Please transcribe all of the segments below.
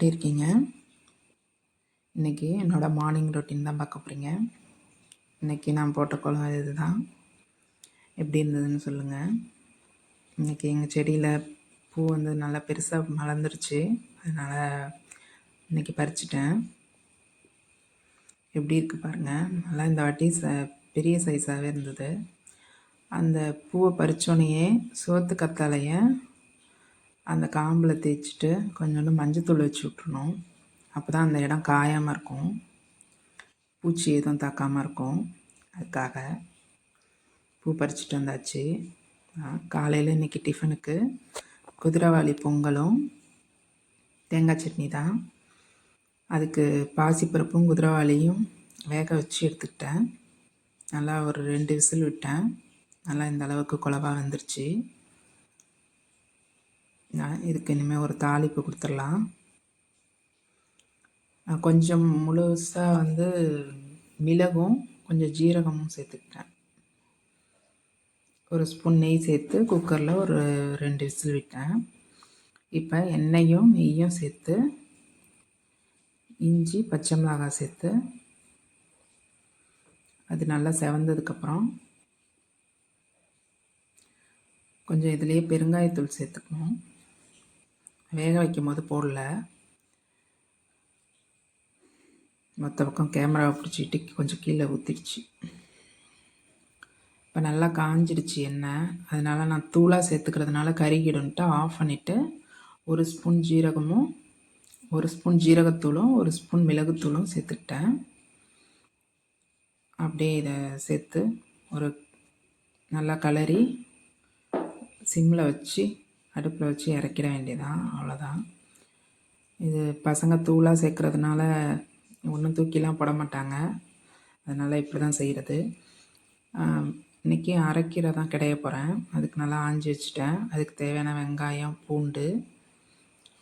எப்படி இருக்கீங்க? இன்றைக்கி என்னோடய மார்னிங் ரொட்டீன் தான் பார்க்க போகிறீங்க இன்றைக்கி நான் போட்ட குளம் இது தான் எப்படி இருந்ததுன்னு சொல்லுங்கள் இன்றைக்கி எங்கள் செடியில் பூ வந்து நல்லா பெருசாக மலர்ந்துருச்சு. அதனால் இன்றைக்கி பறிச்சிட்டேன். எப்படி இருக்குது பாருங்கள் நல்லா இந்த வாட்டி ச பெரிய சைஸாகவே இருந்தது. அந்த பூவை பறித்தோனையே சோத்து கத்தாழைய அந்த காம்பில் தேய்ச்சிட்டு கொஞ்சோண்டு மஞ்சத்தூள் வச்சு விட்ருணும் அப்போ தான் அந்த இடம் காயாமல் இருக்கும். பூச்சி எதுவும் தாக்காமல் இருக்கும். அதுக்காக பூ பறிச்சிட்டு வந்தாச்சு. காலையில் இன்றைக்கி டிஃபனுக்கு குதிரைவாளி பொங்கலும் தேங்காய் சட்னி தான். அதுக்கு பாசிப்பருப்பும் குதிரைவாளியும் வேக வச்சு எடுத்துக்கிட்டேன். நல்லா ஒரு ரெண்டு விசில் விட்டேன். நல்லா இந்த அளவுக்கு குழவா வந்துருச்சு. நான் இதுக்கு இனிமேல் ஒரு தாளிப்பு கொடுத்துடலாம். கொஞ்சம் முழுசாக வந்து மிளகும் கொஞ்சம் ஜீரகமும் சேர்த்துக்கிட்டேன். ஒரு ஸ்பூன் நெய் சேர்த்து குக்கரில் ஒரு ரெண்டு விசில் விட்டேன். இப்போ எண்ணெயும் நெய்யும் சேர்த்து இஞ்சி பச்சை மிளகாய் சேர்த்து அது நல்லா செவந்ததுக்கப்புறம் கொஞ்சம் இதுலேயே பெருங்காயத்தூள் சேர்த்துக்கணும். வேக வைக்கும் போது போடல. மற்ற பக்கம் கேமராவை பிடிச்சிட்டு கொஞ்சம் கீழே ஊற்றிடுச்சு இப்போ நல்லா காஞ்சிடுச்சு எண்ணெய். அதனால் நான் தூளாக சேர்த்துக்கிறதுனால கறிக்கிடுன்ட்டு ஆஃப் பண்ணிவிட்டு ஒரு ஸ்பூன் ஜீரகமும் ஒரு ஸ்பூன் ஜீரகத்தூளும் ஒரு ஸ்பூன் மிளகுத்தூளும் சேர்த்துக்கிட்டேன். அப்படியே இதை சேர்த்து ஒரு நல்லா கலரி சிம்மில் வச்சு அடுப்பில் வச்சு இறக்கிட வேண்டியதான் அவ்வளோதான். இது பசங்க தூளாக சேர்க்குறதுனால ஒன்றும் தூக்கிலாம் போட மாட்டாங்க. அதனால் இப்படி தான் செய்கிறது இன்றைக்கி அரைக்கீரை தான் கிடைய போகிறேன் அதுக்கு நல்லா ஆஞ்சி வச்சுட்டேன். அதுக்கு தேவையான வெங்காயம் பூண்டு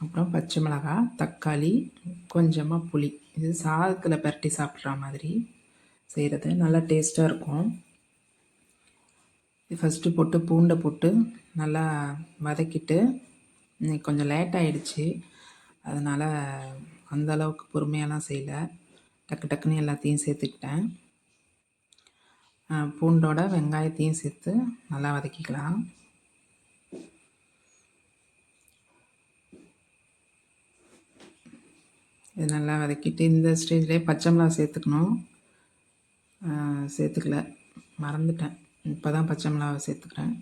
அப்புறம் பச்சை மிளகாய் தக்காளி கொஞ்சமாக புளி. இது சாதத்தில் பரட்டி சாப்பிட்ற மாதிரி செய்கிறது நல்லா டேஸ்ட்டாக இருக்கும். இது ஃபஸ்ட்டு போட்டு பூண்டை போட்டு நல்லா வதக்கிட்டு இன்னைக்கு கொஞ்சம் லேட் ஆகிடுச்சி அதனால் அந்த அளவுக்கு பொறுமையாலாம் செய்யலை. டக்கு டக்குன்னு எல்லாத்தையும் சேர்த்துக்கிட்டேன். பூண்டோட வெங்காயத்தையும் சேர்த்து நல்லா வதக்கிக்கலாம். இது நல்லா வதக்கிட்டு இந்த ஸ்டேஜ்லேயே பச்சை மிளகா சேர்த்துக்கணும். சேர்த்துக்கல. மறந்துட்டேன். இப்போ தான் பச்சை மிளகாவை சேர்த்துக்கிறேன்.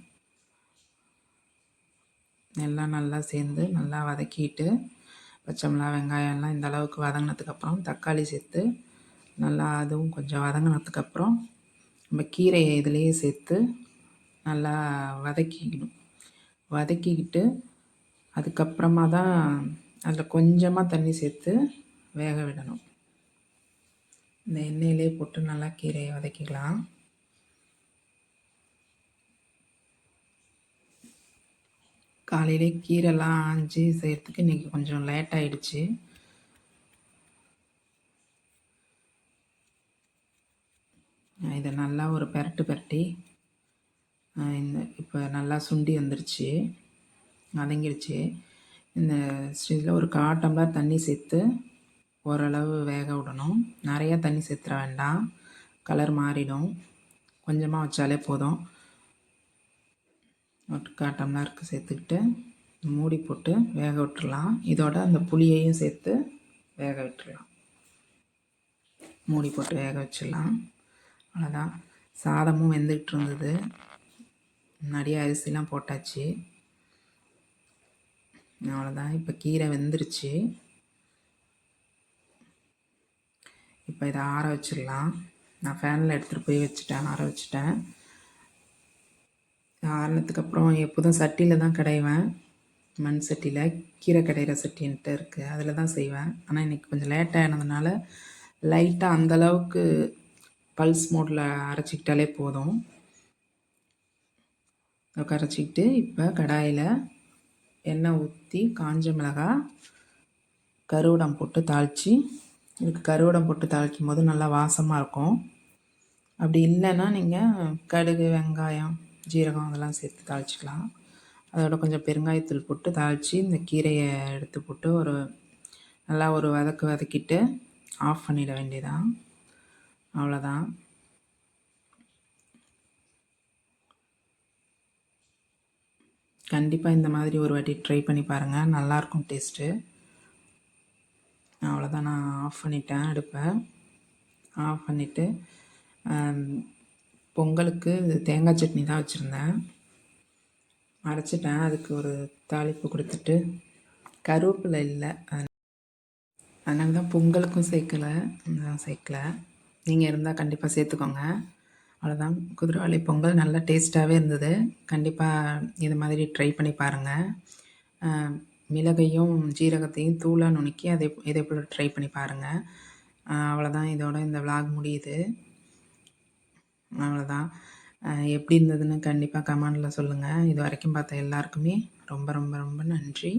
எல்லாம் நல்லா சேர்ந்து நல்லா வதக்கிட்டு பச்சை மிளகா வெங்காயம்லாம் இந்த அளவுக்கு வதங்கினதுக்கப்புறம் தக்காளி சேர்த்து நல்லா அதுவும் கொஞ்சம் வதங்கினதுக்கப்புறம் நம்ம கீரையை இதிலையே சேர்த்து நல்லா வதக்கிக்கணும். வதக்கிக்கிட்டு அதுக்கப்புறமா தான் அதில் கொஞ்சமாக தண்ணி சேர்த்து வேக விடணும். இந்த எண்ணெயிலே போட்டு நல்லா கீரையை வதக்கிக்கலாம். காலையிலே கீரைலாம் ஆஞ்சி செய்கிறதுக்கு இன்றைக்கி கொஞ்சம் லேட் ஆகிடுச்சு இதை நல்லா ஒரு பெரட்டு பெரட்டி இந்த இப்போ நல்லா சுண்டி வந்துருச்சு. வதங்கிடுச்சு இந்த ஸ்டேஜில் ஒரு கால் டம்ளர் தண்ணி சேர்த்து ஓரளவு வேக விடணும். நிறையா தண்ணி சேர்த்துற வேண்டாம். கலர் மாறிடும். கொஞ்சமாக வச்சாலே போதும். ஒரு இருக்குது சேர்த்துக்கிட்டு மூடி போட்டு வேக விட்டுடலாம் இதோட அந்த புளியையும் சேர்த்து வேக விட்டுடலாம் மூடி போட்டு வேக வச்சிடலாம். அவ்வளோதான் சாதமும் வெந்துக்கிட்டு இருந்தது. நிறைய அரிசிலாம் போட்டாச்சு. அவ்வளோதான் இப்போ கீரை வெந்துருச்சு. இப்போ இதை ஆற வச்சிடலாம். நான் ஃபேனில் எடுத்துகிட்டு போய் வச்சுட்டேன் ஆற வச்சுட்டேன். ஆறினதுக்கப்புறம் எப்போதும் சட்டியில் தான் கடைவேன். மண் சட்டியில் கீரை கடையிற சட்டின்ட்டு இருக்குது அதில் தான் செய்வேன். ஆனால் இன்றைக்கி கொஞ்சம் லேட்டாகினதுனால லைட்டாக அந்தளவுக்கு பல்ஸ் மோடில் அரைச்சிக்கிட்டாலே போதும். கரைச்சிக்கிட்டு இப்போ கடாயில் எண்ணெய் ஊற்றி காஞ்ச மிளகாய் கருவடம் போட்டு தாளித்து இதுக்கு கருவடம் போட்டு தாளிக்கும் போது நல்லா வாசமாக இருக்கும். அப்படி இல்லைன்னா நீங்கள் கடுகு வெங்காயம் ஜீரகம் அதெல்லாம் சேர்த்து தாளிச்சிக்கலாம். அதோட கொஞ்சம் பெருங்காயத்தூள் போட்டு தாளித்து இந்த கீரையை எடுத்து போட்டு ஒரு நல்லா ஒரு வதக்கு வதக்கிட்டு ஆஃப் பண்ணிட வேண்டியதான் அவ்வளோதான் கண்டிப்பாக இந்த மாதிரி ஒரு வாட்டி ட்ரை பண்ணி பாருங்கள் நல்லாயிருக்கும் டேஸ்ட்டு அவ்வளோதான் நான் ஆஃப் பண்ணிட்டேன் அடுப்பை. ஆஃப் பண்ணிவிட்டு பொங்கலுக்கு தேங்காய் சட்னி தான் வச்சுருந்தேன். அரைச்சிட்டேன். அதுக்கு ஒரு தாளிப்பு கொடுத்துட்டு கருவேப்பிலை இல்லை. அதனால தான் பொங்கலுக்கும் சேர்க்கலை. நான் சேர்க்கல. நீங்கள் இருந்தால் கண்டிப்பாக சேர்த்துக்கோங்க. அவ்வளோதான் குதிரைவாளி பொங்கல் நல்லா டேஸ்ட்டாகவே இருந்தது. கண்டிப்பாக இது மாதிரி ட்ரை பண்ணி பாருங்கள் மிளகையும் ஜீரகத்தையும் தூளாக நுணுக்கி அதே இதே போல் ட்ரை பண்ணி பாருங்கள் அவ்வளோதான் இதோட இந்த விலாக் முடியுது. அவ்வளோதான் எப்படி இருந்ததுன்னு கண்டிப்பாக கமெண்டில் சொல்லுங்கள் இது வரைக்கும் பார்த்த எல்லாருக்குமே ரொம்ப ரொம்ப ரொம்ப நன்றி.